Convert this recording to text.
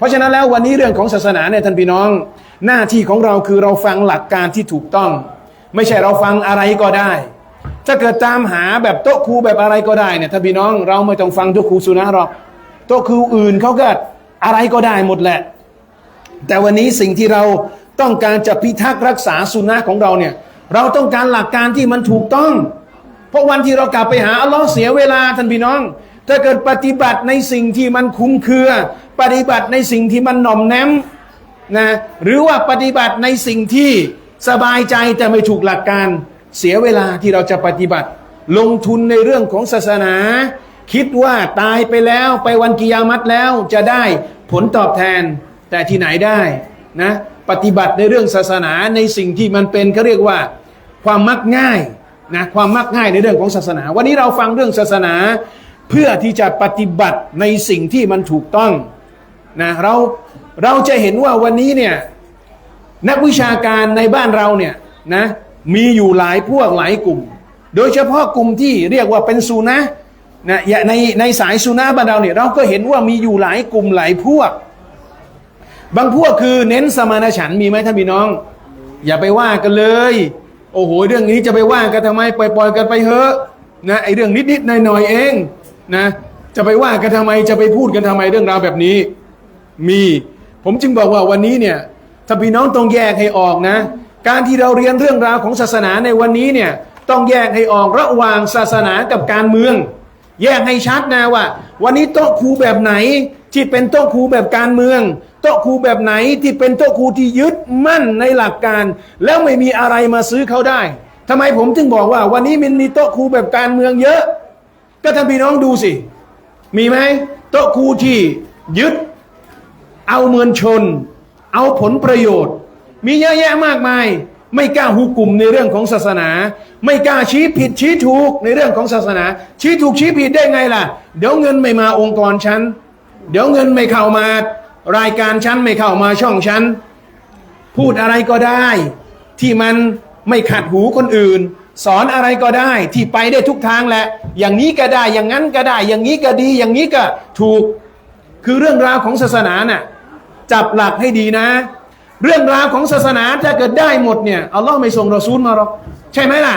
เพราะฉะนั้นแล้ววันนี้เรื่องของศาสนาเนี่ยท่านพี่น้อง หน้าที่ของเราคือเราฟังหลักการที่ถูกต้อง ไม่ใช่เราฟังอะไรก็ได้ ถ้าเกิดตามหาแบบโต๊ะครูแบบอะไรก็ได้เนี่ยท่านพี่น้องเราไม่ต้องฟังโต๊ะครูสุนะหรอกโต๊ะครูอื่นเขาก็อะไรก็ได้หมดแหละ แต่วันนี้สิ่งที่เราต้องการจะพิทักษ์รักษาสุนนะของเราเนี่ยเราต้องการหลักการที่มันถูกต้อง เพราะวันที่เรากลับไปหาอัลลอฮ์เสียเวลาท่านพี่น้อง ถ้าเกิดปฏิบัติในสิ่งที่มันคุ้มเคือ ปฏิบัติในสิ่งที่มันหน่อมแนมนะหรือว่าปฏิบัติในสิ่งที่สบายใจแต่ไม่ถูกหลักการเสียเวลาที่เราจะปฏิบัติ ลงทุนในเรื่องของศาสนา คิดว่าตายไปแล้วไปวันกิยามัตแล้วจะได้ผลตอบแทนแต่ที่ไหนได้นะปฏิบัติในเรื่องศาสนาในสิ่งที่มันเป็นเขาเรียกว่าความมักง่ายนะความมักง่ายในเรื่องของศาสนา วันนี้เราฟังเรื่องศาสนา เพื่อที่จะปฏิบัติในสิ่งที่มันถูกต้องนะเราเราจะเห็นว่าวันนี้เนี่ยนักวิชาการในบ้านเราเนี่ยนะมีอยู่หลายพวกหลายกลุ่ม โดยเฉพาะกลุ่มที่เรียกว่าเป็นซูนะนะในในสายซูนะบ้านเราเนี่ยเราก็เห็นว่ามีอยู่หลายกลุ่มหลายพวก บางพวกคือเน้นสมานฉันมีไหมท่านพี่น้อง อย่าไปว่ากันเลย โอ้โหเรื่องนี้จะไปว่ากันทำไมปล่อยๆกันไปเถอะนะไอเรื่องนิดๆหน่อยๆเอง นะ จะไปว่ากันทำไมจะไปพูดกันทำไมเรื่องราวแบบนี้ มี ผมจึงบอกว่าวันนี้เนี่ยถ้าพี่น้องต้องแยกให้ออกนะ การที่เราเรียนเรื่องราวของศาสนาในวันนี้เนี่ยต้องแยกให้ออกระหว่างศาสนากับการเมือง แยกให้ชัดนะว่า วันนี้โต๊ะครูแบบไหนที่เป็นโต๊ะครูแบบการเมืองโต๊ะครูแบบไหนที่เป็นโต๊ะครูที่ยึดมั่นในหลักการ แล้วไม่มีอะไรมาซื้อเขาได้ทำไมผมจึงบอกว่า วันนี้มันมีโต๊ะครูแบบการเมืองเยอะ ก็ท่านพี่น้องดูสิ มีไหมโต๊ะครูที่ยึด เอาเมือนชน เอาผลประโยชน์ มีเยอะแยะมากมาย ไม่กล้าหุกกลุ่มในเรื่องของศาสนา ไม่กล้าชี้ผิดชี้ถูกในเรื่องของศาสนา ชี้ถูกชี้ผิดได้ไงล่ะ เดี๋ยวเงินไม่มาองค์กรฉัน เดี๋ยวเงินไม่เข้ามารายการฉันไม่เข้ามาช่องฉันพูดอะไรก็ได้ ที่มันไม่ขัดหูคนอื่น สอนอะไรก็ได้ที่ไปได้ทุกทางแหละ อย่างนี้ก็ได้อย่างนั้นก็ได้ อย่างนี้ก็ดี อย่างนี้ก็ถูกคือเรื่องราวของศาสนาน่ะจับหลักให้ดีนะ เรื่องราวของศาสนาถ้าเกิดได้หมดเนี่ยอัลลอฮ์ไม่ส่งรอซูลมาหรอกใช่ไหมล่ะ